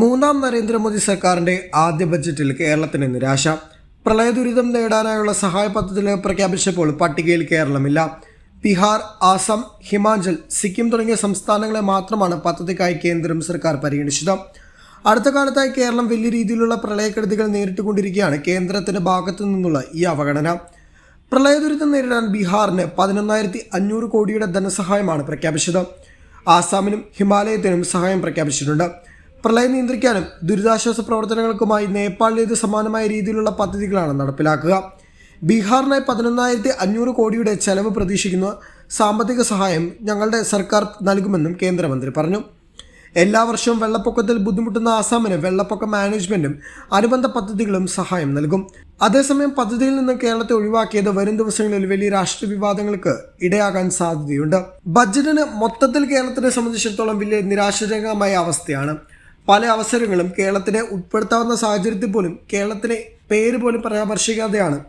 മൂന്നാം നരേന്ദ്രമോദി സർക്കാരിന്റെ ആദ്യ ബജറ്റിൽ കേരളത്തിന് നിരാശ. പ്രളയ ദുരിതം നേടാനായുള്ള സഹായ പദ്ധതികൾ പ്രഖ്യാപിച്ചപ്പോൾ പട്ടികയിൽ കേരളമില്ല. ബീഹാർ ആസാം ഹിമാചൽ സിക്കിം തുടങ്ങിയ സംസ്ഥാനങ്ങളെ മാത്രമാണ് പദ്ധതിക്കായി കേന്ദ്രം സർക്കാർ പരിഗണിച്ചത്. അടുത്ത കാലത്തായി കേരളം വലിയ രീതിയിലുള്ള പ്രളയക്കെടുതികൾ നേരിട്ടുകൊണ്ടിരിക്കുകയാണ് കേന്ദ്രത്തിന്റെ ഭാഗത്തു നിന്നുള്ള ഈ അവഗണന. പ്രളയ ദുരിതം നേരിടാൻ ബീഹാറിന് പതിനൊന്നായിരത്തി അഞ്ഞൂറ് കോടിയുടെ ധനസഹായമാണ് പ്രഖ്യാപിച്ചത്. ആസാമിനും ഹിമാലയത്തിനും സഹായം പ്രഖ്യാപിച്ചിട്ടുണ്ട്. പ്രളയം നിയന്ത്രിക്കാനും ദുരിതാശ്വാസ പ്രവർത്തനങ്ങൾക്കുമായി നേപ്പാളിലേത് സമാനമായ രീതിയിലുള്ള പദ്ധതികളാണ് നടപ്പിലാക്കുക. ബീഹാറിനായി പതിനൊന്നായിരത്തി അഞ്ഞൂറ് കോടിയുടെ ചെലവ് പ്രതീക്ഷിക്കുന്ന സാമ്പത്തിക സഹായം ഞങ്ങളുടെ സർക്കാർ നൽകുമെന്നും കേന്ദ്രമന്ത്രി പറഞ്ഞു. എല്ലാ വർഷവും വെള്ളപ്പൊക്കത്തിൽ ബുദ്ധിമുട്ടുന്ന ആസാമിന് വെള്ളപ്പൊക്ക മാനേജ്മെന്റും അനുബന്ധ പദ്ധതികളും സഹായം നൽകും. അതേസമയം പദ്ധതിയിൽ നിന്ന് കേരളത്തെ ഒഴിവാക്കിയത് വരും ദിവസങ്ങളിൽ വലിയ രാഷ്ട്രീയ വിവാദങ്ങൾക്ക് ഇടയാകാൻ സാധ്യതയുണ്ട്. ബജറ്റിന് മൊത്തത്തിൽ കേരളത്തിനെ സംബന്ധിച്ചിടത്തോളം വലിയ നിരാശാജനകമായ അവസ്ഥയാണ്. പല അവസരങ്ങളും കേരളത്തിനെ ഉൾപ്പെടുത്താവുന്ന സാഹചര്യത്തിൽ പോലും കേരളത്തിനെ പേര് പോലും പരാമർശിക്കാതെയാണ്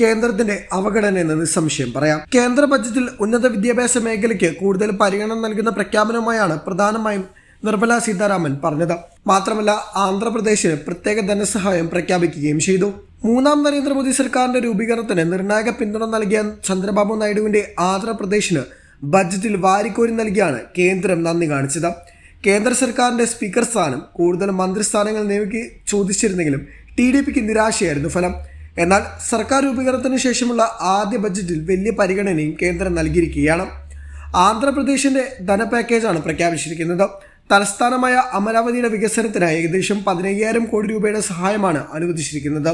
കേന്ദ്രത്തിന്റെ അവഗണന എന്ന് നിസ്സംശയം പറയാം. കേന്ദ്ര ബജറ്റിൽ ഉന്നത വിദ്യാഭ്യാസ മേഖലയ്ക്ക് കൂടുതൽ പരിഗണന നൽകുന്ന പ്രഖ്യാപനമായാണ് പ്രധാനമായും നിർമ്മല സീതാരാമൻ പറഞ്ഞത്. മാത്രമല്ല ആന്ധ്രാപ്രദേശിന് പ്രത്യേക ധനസഹായം പ്രഖ്യാപിക്കുകയും ചെയ്തു. മൂന്നാം നരേന്ദ്രമോദി സർക്കാരിന്റെ രൂപീകരണത്തിന് നിർണായക പിന്തുണ നൽകിയ ചന്ദ്രബാബു നായിഡുവിന്റെ ആന്ധ്രാപ്രദേശിന് ബജറ്റിൽ വാരിക്കോരി നൽകിയാണ് കേന്ദ്രം നന്ദി കാണിച്ചത്. കേന്ദ്ര സർക്കാരിന്റെ സ്പീക്കർ സ്ഥാനം കൂടുതൽ മന്ത്രിസ്ഥാനങ്ങൾ നിയമി ചോദിച്ചിരുന്നെങ്കിലും ടി ഡി പിക്ക് നിരാശയായിരുന്നു ഫലം. എന്നാൽ സർക്കാർ രൂപീകരണത്തിന് ശേഷമുള്ള ആദ്യ ബജറ്റിൽ വലിയ പരിഗണനയും കേന്ദ്രം നൽകിയിരിക്കുകയാണ്. ആന്ധ്രാപ്രദേശിന്റെ ധനപാക്കേജാണ് പ്രഖ്യാപിച്ചിരിക്കുന്നത്. തലസ്ഥാനമായ അമരാവതിയുടെ വികസനത്തിനായി ഏകദേശം പതിനയ്യായിരം കോടി രൂപയുടെ സഹായമാണ് അനുവദിച്ചിരിക്കുന്നത്.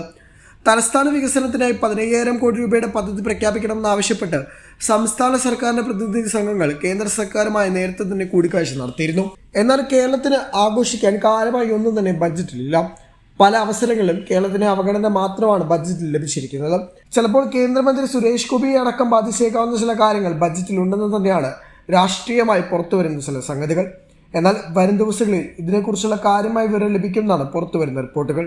തലസ്ഥാന വികസനത്തിനായി പതിനയ്യായിരം കോടി രൂപയുടെ പദ്ധതി പ്രഖ്യാപിക്കണമെന്നാവശ്യപ്പെട്ട് സംസ്ഥാന സർക്കാരിന്റെ പ്രതിനിധി സംഘങ്ങൾ കേന്ദ്ര സർക്കാരുമായി നേരത്തെ തന്നെ കൂടിക്കാഴ്ച നടത്തിയിരുന്നു. എന്നാൽ കേരളത്തിന് ആഘോഷിക്കാൻ കാലമായി ഒന്നും തന്നെ ബജറ്റിലില്ല പല അവസരങ്ങളിലും കേരളത്തിന് അവഗണന മാത്രമാണ് ബജറ്റിൽ ലഭിച്ചിരിക്കുന്നത്. ചിലപ്പോൾ കേന്ദ്രമന്ത്രി സുരേഷ് ഗോപിയെ അടക്കം ബാധിച്ചേക്കാവുന്ന ചില കാര്യങ്ങൾ ബജറ്റിൽ ഉണ്ടെന്ന് തന്നെയാണ് രാഷ്ട്രീയമായി പുറത്തുവരുന്ന ചില സംഗതികൾ. എന്നാൽ വരും ദിവസങ്ങളിൽ ഇതിനെക്കുറിച്ചുള്ള കാര്യമായ വിവരം ലഭിക്കുമെന്നാണ് പുറത്തുവരുന്ന റിപ്പോർട്ടുകൾ.